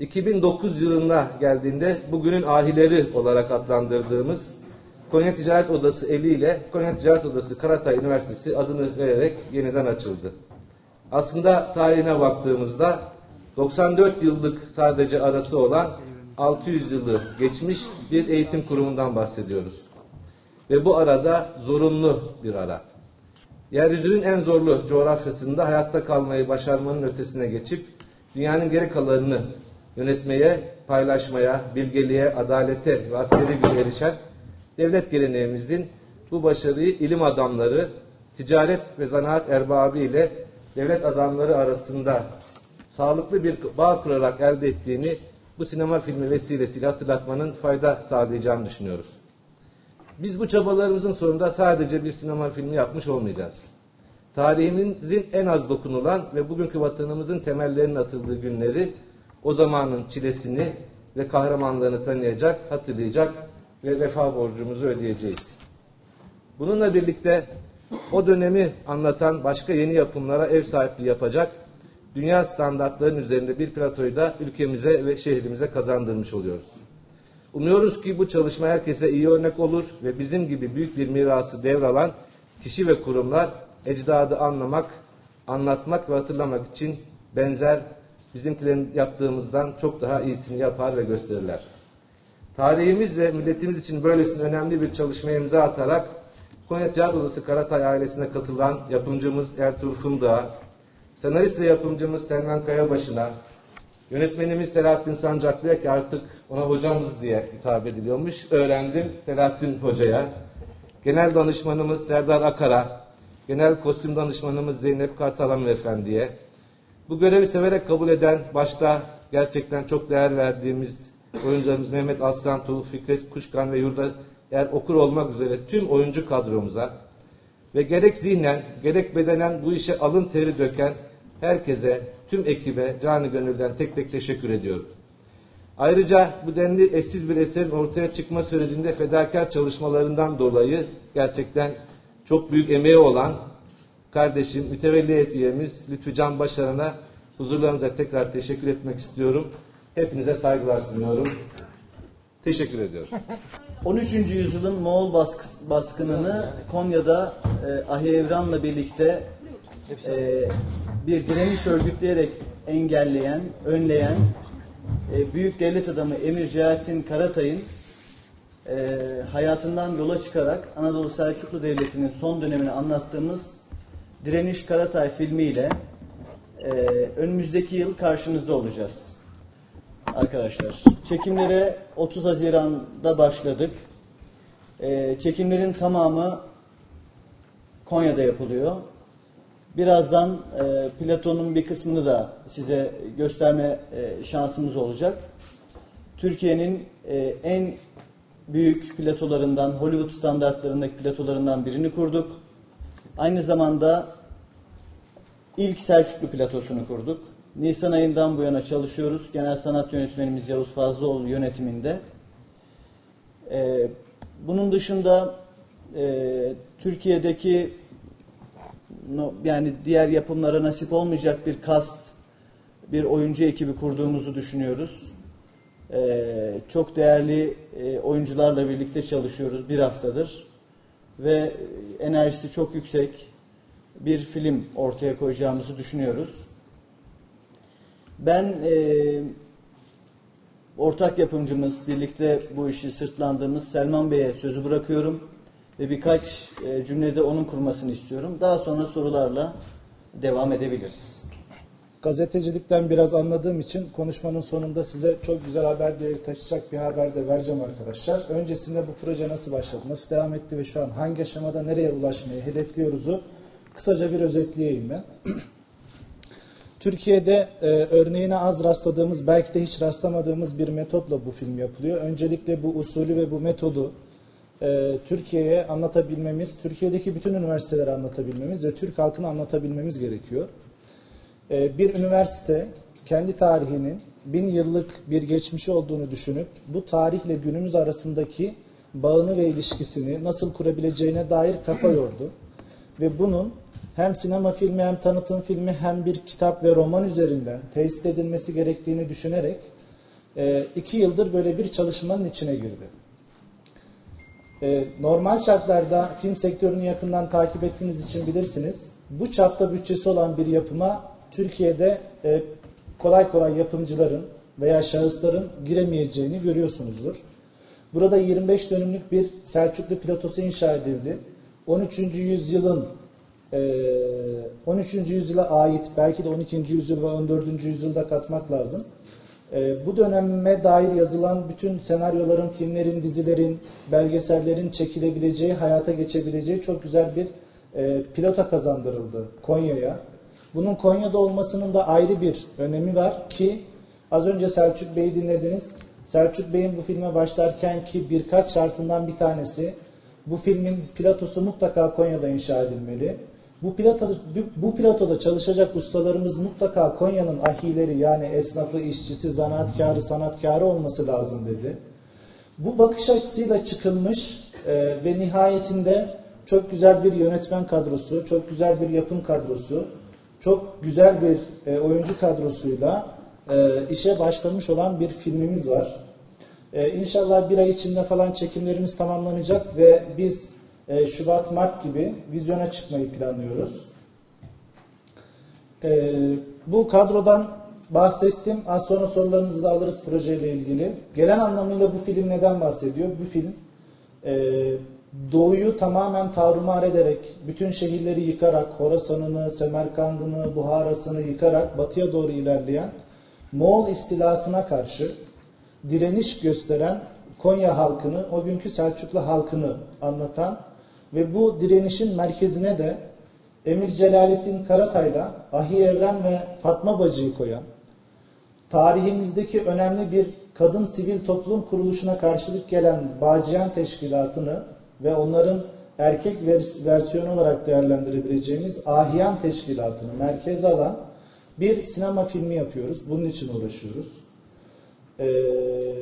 2009 yılına geldiğinde bugünün ahileri olarak adlandırdığımız Konya Ticaret Odası eliyle Konya Ticaret Odası Karatay Üniversitesi adını vererek yeniden açıldı. Aslında tarihine baktığımızda 94 yıllık sadece arası olan 600 yılı geçmiş bir eğitim kurumundan bahsediyoruz. Ve bu arada zorunlu bir ara. Yeryüzünün en zorlu coğrafyasında hayatta kalmayı başarmanın ötesine geçip dünyanın geri kalanını yönetmeye, paylaşmaya, bilgeliğe, adalete ve askeri güce erişen devlet geleneğimizin bu başarıyı ilim adamları, ticaret ve zanaat erbabı ile devlet adamları arasında sağlıklı bir bağ kurarak elde ettiğini bu sinema filmi vesilesiyle hatırlatmanın fayda sağlayacağını düşünüyoruz. Biz bu çabalarımızın sonunda sadece bir sinema filmi yapmış olmayacağız. Tarihimizin en az dokunulan ve bugünkü vatanımızın temellerinin atıldığı günleri o zamanın çilesini ve kahramanlarını tanıyacak, hatırlayacak ve vefa borcumuzu ödeyeceğiz. Bununla birlikte o dönemi anlatan başka yeni yapımlara ev sahipliği yapacak, dünya standartlarının üzerinde bir platoyu da ülkemize ve şehrimize kazandırmış oluyoruz. Umuyoruz ki bu çalışma herkese iyi örnek olur ve bizim gibi büyük bir mirası devralan kişi ve kurumlar ecdadı anlamak, anlatmak ve hatırlamak için benzer bizimkilerin yaptığımızdan çok daha iyisini yapar ve gösterirler. Tarihimiz ve milletimiz için böylesine önemli bir çalışmaya imza atarak Konya Ticaret Odası Karatay ailesine katılan yapımcımız Ertuğrul Fındık'a, senarist ve yapımcımız Selman Kayabaşı'na, yönetmenimiz Selahattin Sancaklı'ya ki artık ona hocamız diye hitap ediliyormuş, öğrendim Selahattin Hoca'ya, genel danışmanımız Serdar Akar'a, genel kostüm danışmanımız Zeynep Kartalan Efendi'ye, bu görevi severek kabul eden başta gerçekten çok değer verdiğimiz oyuncularımız Mehmet Aslan Tuğ, Fikret Kuşkan ve Yurda Er Okur olmak üzere tüm oyuncu kadromuza ve gerek zihnen gerek bedenen bu işe alın teri döken herkese, tüm ekibe canı gönülden tek tek teşekkür ediyorum. Ayrıca bu denli eşsiz bir eserin ortaya çıkma sürecinde fedakar çalışmalarından dolayı gerçekten çok büyük emeği olan kardeşim, mütevelli heyet üyemiz Lütfü Can Başaran'a huzurlarınıza tekrar teşekkür etmek istiyorum. Hepinize saygılar sunuyorum. Teşekkür ediyorum. 13. yüzyılın Moğol baskı- baskınını Konya'da e, Ahi Evran'la birlikte e, bir direniş örgütleyerek engelleyen, önleyen e, büyük devlet adamı Emir Celalettin Karatay'ın e, hayatından yola çıkarak Anadolu Selçuklu Devleti'nin son dönemini anlattığımız Direniş Karatay filmiyle e, önümüzdeki yıl karşınızda olacağız arkadaşlar. Çekimlere 30 Haziran'da başladık. Ee, çekimlerin tamamı Konya'da yapılıyor. Birazdan e, Platon'un bir kısmını da size gösterme e, şansımız olacak. Türkiye'nin e, en büyük platolarından, Hollywood standartlarındaki platolarından birini kurduk. Aynı zamanda ilk Selçuklu platosunu kurduk. Nisan ayından bu yana çalışıyoruz. Genel sanat yönetmenimiz Yavuz Fazlıoğlu yönetiminde. Ee, bunun dışında e, Türkiye'deki no, yani diğer yapımlara nasip olmayacak bir kast, bir oyuncu ekibi kurduğumuzu düşünüyoruz. Ee, çok değerli e, oyuncularla birlikte çalışıyoruz bir haftadır ve enerjisi çok yüksek bir film ortaya koyacağımızı düşünüyoruz. Ben e, ortak yapımcımız, birlikte bu işi sırtlandığımız Selman Bey'e sözü bırakıyorum ve birkaç e, cümlede onun kurmasını istiyorum. Daha sonra sorularla devam edebiliriz. Gazetecilikten biraz anladığım için konuşmanın sonunda size çok güzel haber değeri taşıyacak bir haber de vereceğim arkadaşlar. Öncesinde bu proje nasıl başladı, nasıl devam etti ve şu an hangi aşamada nereye ulaşmayı hedefliyoruzu kısaca bir özetleyeyim ben. Türkiye'de e, örneğine az rastladığımız, belki de hiç rastlamadığımız bir metotla bu film yapılıyor. Öncelikle bu usulü ve bu metodu e, Türkiye'ye anlatabilmemiz, Türkiye'deki bütün üniversitelere anlatabilmemiz ve Türk halkına anlatabilmemiz gerekiyor. E, bir üniversite kendi tarihinin bin yıllık bir geçmişi olduğunu düşünüp bu tarihle günümüz arasındaki bağını ve ilişkisini nasıl kurabileceğine dair kafa yordu. Ve bunun hem sinema filmi hem tanıtım filmi hem bir kitap ve roman üzerinden tesis edilmesi gerektiğini düşünerek e, iki yıldır böyle bir çalışmanın içine girdi. E, normal şartlarda film sektörünü yakından takip ettiğiniz için bilirsiniz. Bu çapta bütçesi olan bir yapıma Türkiye'de e, kolay kolay yapımcıların veya şahısların giremeyeceğini görüyorsunuzdur. Burada 25 dönümlük bir Selçuklu platosu inşa edildi. 13. yüzyılın e, 13. yüzyıla ait belki de 12. yüzyıl ve 14. yüzyılda katmak lazım. E, bu döneme dair yazılan bütün senaryoların, filmlerin, dizilerin, belgesellerin çekilebileceği, hayata geçebileceği çok güzel bir e, pilota kazandırıldı Konya'ya. Bunun Konya'da olmasının da ayrı bir önemi var ki az önce Selçuk Bey'i dinlediniz. Selçuk Bey'in bu filme başlarken ki birkaç şartından bir tanesi bu filmin platosu mutlaka Konya'da inşa edilmeli. Bu platoda, bu platoda çalışacak ustalarımız mutlaka Konya'nın ahileri yani esnafı, işçisi, zanaatkarı, sanatkarı olması lazım dedi. Bu bakış açısıyla çıkılmış e, ve nihayetinde çok güzel bir yönetmen kadrosu, çok güzel bir yapım kadrosu, çok güzel bir e, oyuncu kadrosuyla e, işe başlamış olan bir filmimiz var. E, inşallah bir ay içinde falan çekimlerimiz tamamlanacak ve biz e, Şubat-Mart gibi vizyona çıkmayı planlıyoruz. E, bu kadrodan bahsettim. Az sonra sorularınızı da alırız projeyle ilgili. Gelen anlamıyla bu film neden bahsediyor? Bu film e, doğuyu tamamen tarumar ederek, bütün şehirleri yıkarak, Horasan'ını, Semerkand'ını, Buhara'sını yıkarak batıya doğru ilerleyen Moğol istilasına karşı direniş gösteren Konya halkını, o günkü Selçuklu halkını anlatan ve bu direnişin merkezine de Emir Celalettin Karatay'la Ahi Evren ve Fatma Bacı'yı koyan, tarihimizdeki önemli bir kadın sivil toplum kuruluşuna karşılık gelen Bağcıyan Teşkilatı'nı ve onların erkek vers- versiyonu olarak değerlendirebileceğimiz Ahiyan Teşkilatı'nı merkeze alan bir sinema filmi yapıyoruz. Bunun için uğraşıyoruz. Ee,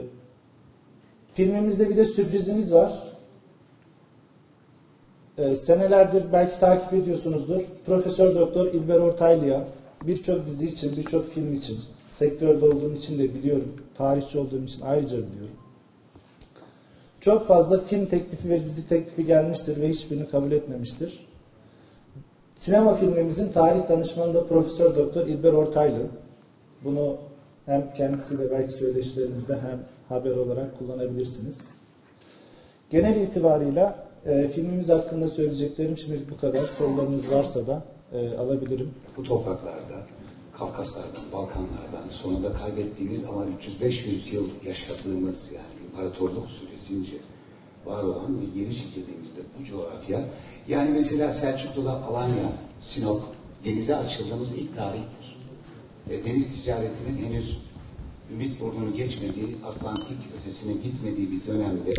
filmimizde bir de sürprizimiz var. Ee, senelerdir belki takip ediyorsunuzdur. Profesör Doktor İlber Ortaylı'ya birçok dizi için, birçok film için, sektörde olduğum için de biliyorum, tarihçi olduğum için ayrıca biliyorum. Çok fazla film teklifi ve dizi teklifi gelmiştir ve hiçbirini kabul etmemiştir. Sinema filmimizin tarih danışmanı da Profesör Doktor İlber Ortaylı. Bunu hem kendisiyle belki söyleşilerinizde hem haber olarak kullanabilirsiniz. Genel itibarıyla e, filmimiz hakkında söyleyeceklerim şimdi bu kadar. Sorularınız varsa da e, alabilirim. bu topraklarda, Kafkaslardan, Balkanlardan sonunda kaybettiğimiz ama 300-500 yıl yaşadığımız yani imparatorluk süresince var olan ve geri çekildiğimizde bu coğrafya yani mesela Selçuklu'da Alanya, Sinop denize açıldığımız ilk tarihtir. Ve deniz ticaretinin henüz Ümit burnunu geçmediği, Atlantik ötesine gitmediği bir dönemde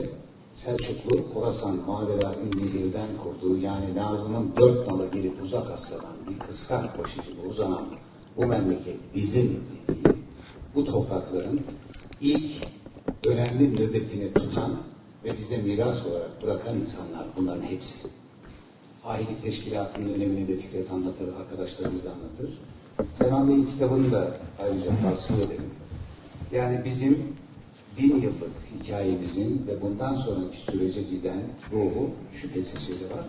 Selçuklu, Horasan, Mavera, Ünlühir'den kurduğu yani Nazım'ın dört nala gelip uzak Asya'dan bir kısrak başıcılığı uzanan bu memleket bizim bu toprakların ilk önemli nöbetini tutan ve bize miras olarak bırakan insanlar bunların hepsi. Ahilik Teşkilatı'nın önemini de Fikret anlatır, arkadaşlarımız da anlatır. Selman Bey'in kitabını da ayrıca tavsiye ederim. Yani bizim bin yıllık hikayemizin ve bundan sonraki sürece giden ruhu şüphesiz şeyi var.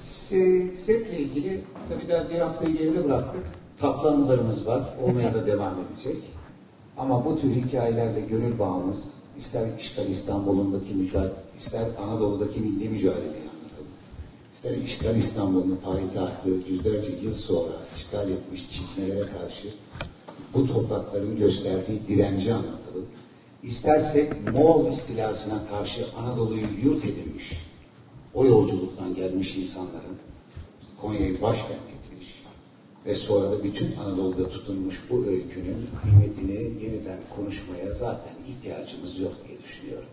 Se- Setle ilgili tabii daha bir haftayı geride bıraktık. Tatlı var. Olmaya da devam edecek. Ama bu tür hikayelerle gönül bağımız ister işgal İstanbul'undaki mücadele, ister Anadolu'daki milli mücadeleyi anlatalım. İster işgal İstanbul'un payitahtı yüzlerce yıl sonra işgal etmiş çizmelere karşı bu toprakların gösterdiği direnci anlatalım. İstersek Moğol istilasına karşı Anadolu'yu yurt edinmiş, o yolculuktan gelmiş insanların Konya'yı başkent ve sonra da bütün Anadolu'da tutunmuş bu öykünün kıymetini yeniden konuşmaya zaten ihtiyacımız yok diye düşünüyorum.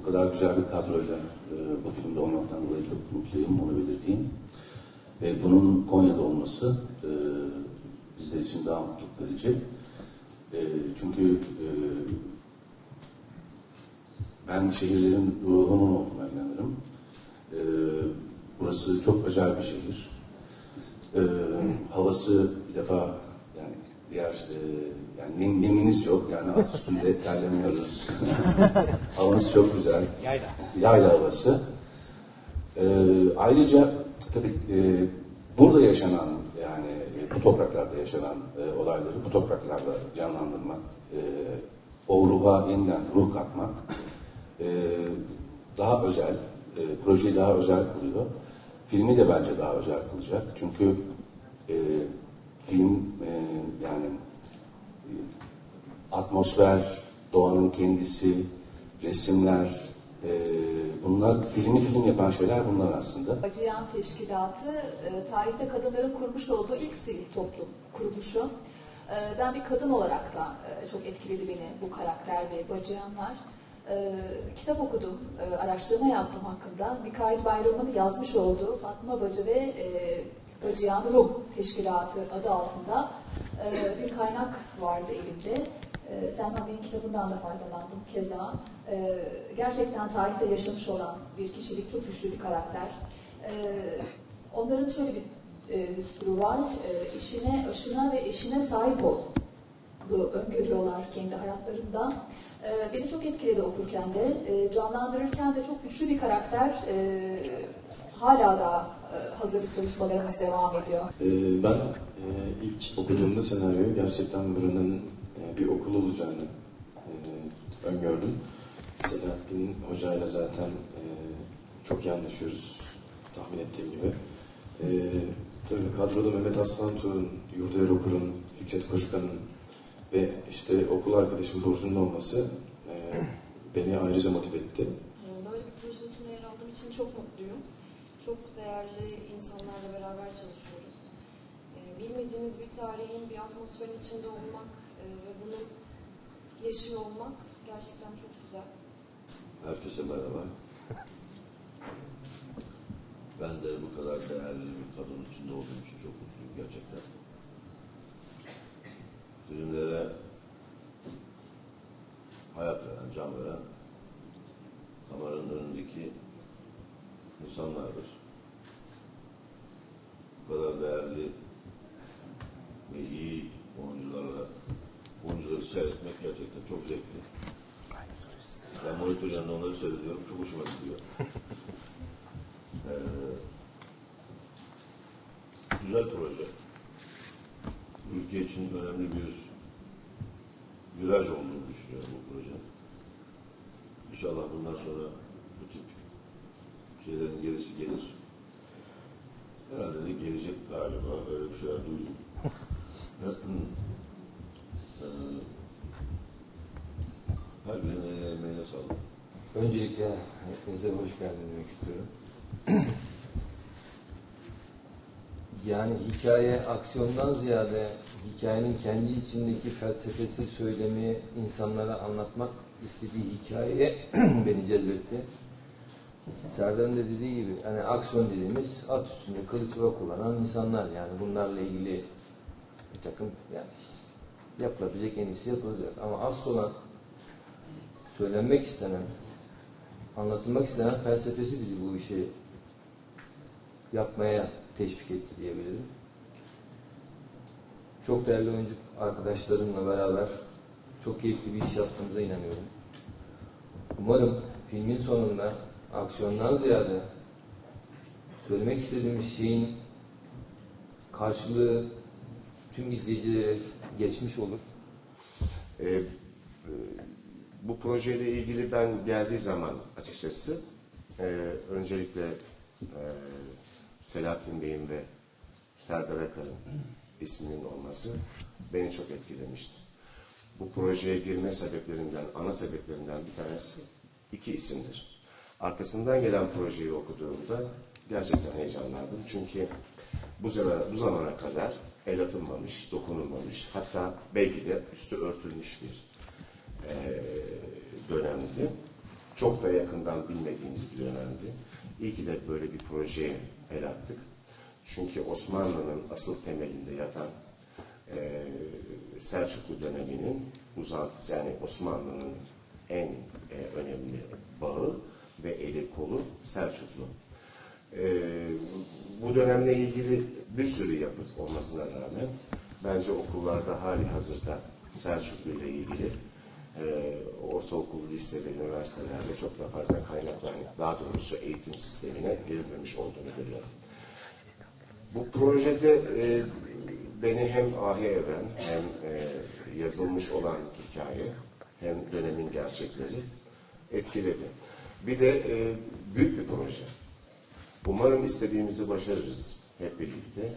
bu kadar güzel bir kadroyla e, filmde olmaktan dolayı çok mutluyum, onu belirteyim. Ve bunun Konya'da olması e, bizler için daha mutluluk verici. E, çünkü e, ben şehirlerin ruhunun olduğuna inanırım. E, burası çok acayip bir şehir. E, havası bir defa yani diğer e, yani nem, neminiz yok. Yani at üstünde terlemiyoruz. Havanız çok güzel. Yayla. Yayla havası. E, ayrıca tabii e, burada yaşanan yani e, bu topraklarda yaşanan e, olayları bu topraklarda canlandırmak, e, o ruha yeniden ruh katmak e, daha özel, e, projeyi daha özel kılıyor. Filmi de bence daha özel kılacak. Çünkü e, film e, yani e, atmosfer, doğanın kendisi, resimler, e, bunlar filmi film yapan şeyler bunlar aslında. Acıyan Teşkilatı e, tarihte kadınların kurmuş olduğu ilk sivil toplum kuruluşu. E, Ben bir kadın olarak da e, çok etkiledi beni bu karakter ve Bacıyanlar. E, Kitap okudum, e, araştırma yaptım hakkında. Mikail Bayram'ın yazmış olduğu Fatma Bacı ve e, Bacıyan Rum Teşkilatı adı altında e, bir kaynak vardı elimde. E, Selman Bey'in kitabından da faydalandım keza. E, gerçekten tarihte yaşamış olan bir kişilik, çok güçlü bir karakter. E, onların şöyle bir e, düsturu var, e, işine, aşına ve eşine sahip ol öngörüyorlar kendi hayatlarında. E, beni çok etkiledi okurken de, e, canlandırırken de çok güçlü bir karakter. E, hala da e, hazırlık çalışmalarımız devam ediyor. Ee, ben e, ilk okuduğumda senaryoyu gerçekten buranın e, bir okul olacağını e, öngördüm. Selahattin Hoca'yla zaten e, çok iyi anlaşıyoruz tahmin ettiğim gibi. E, tabii kadroda Mehmet Aslan Tuğ'un, Yurdaer Okur'un, Fikret Koşkan'ın ve işte okul arkadaşım Burcu'nun olması e, beni ayrıca motive etti. Ee, Böyle bir projenin içinde yer aldığım için çok mutluyum. Çok değerli insanlarla beraber çalışıyoruz. Ee, Bilmediğimiz bir tarihin, bir atmosferin içinde olmak e, ve bunu yaşıyor olmak gerçekten çok güzel. Herkese merhaba. Ben de bu kadar değerli bir kadın içinde olduğum için çok mutluyum gerçekten. Filmlere hayat veren, can veren kameranın önündeki insanlardır. Bu kadar değerli ve iyi oyuncularla oyuncuları seyretmek gerçekten çok zevkli. Ben monitör yanında onları seyrediyorum. Çok hoşuma gidiyor. Ee, güzel proje. Ülke için önemli bir viraj olduğunu düşünüyorum bu proje. İnşallah bundan sonra bu tip şeylerin gerisi gelir. Herhalde de gelecek galiba. Öyle bir şeyler duydum. Ee, her birinin emeğine sağlık. Öncelikle hepinize hoş geldin demek istiyorum. Yani hikaye aksiyondan ziyade hikayenin kendi içindeki felsefesi, söylemi insanlara anlatmak istediği hikaye beni cezbetti. Serdar'ın da dediği gibi hani aksiyon dediğimiz at üstünde kılıç ve kullanan insanlar yani bunlarla ilgili bir takım yani işte yapılabilecek en iyisi yapılacak ama asıl olan söylenmek istenen anlatılmak istenen felsefesi bizi bu işi yapmaya teşvik etti diyebilirim. Çok değerli oyuncu arkadaşlarımla beraber çok keyifli bir iş yaptığımıza inanıyorum. Umarım filmin sonunda aksiyondan ziyade söylemek istediğimiz şeyin karşılığı tüm izleyicilere geçmiş olur. Ee, bu projeyle ilgili ben geldiği zaman açıkçası e, öncelikle e, Selahattin Bey'in ve Serdar Akar'ın isminin olması beni çok etkilemişti. Bu projeye girme sebeplerinden, ana sebeplerinden bir tanesi iki isimdir. Arkasından gelen projeyi okuduğumda gerçekten heyecanlandım. Çünkü bu zamana, bu zamana kadar el atılmamış, dokunulmamış, hatta belki de üstü örtülmüş bir e, dönemdi. Çok da yakından bilmediğimiz bir dönemdi. İyi ki de böyle bir projeye el attık. Çünkü Osmanlı'nın asıl temelinde yatan e, Selçuklu döneminin uzantısı yani Osmanlı'nın en e, önemli bağı ve eli kolu Selçuklu. E, bu dönemle ilgili bir sürü yapıt olmasına rağmen bence okullarda hali hazırda Selçuklu ile ilgili e, ortaokul, lise ve üniversitelerde çok da fazla kaynaklar, daha doğrusu eğitim sistemine girilmemiş olduğunu görüyorum. Bu projede e, beni hem Ahi Evren hem e, yazılmış olan hikaye hem dönemin gerçekleri etkiledi. Bir de e, büyük bir proje. Umarım istediğimizi başarırız hep birlikte.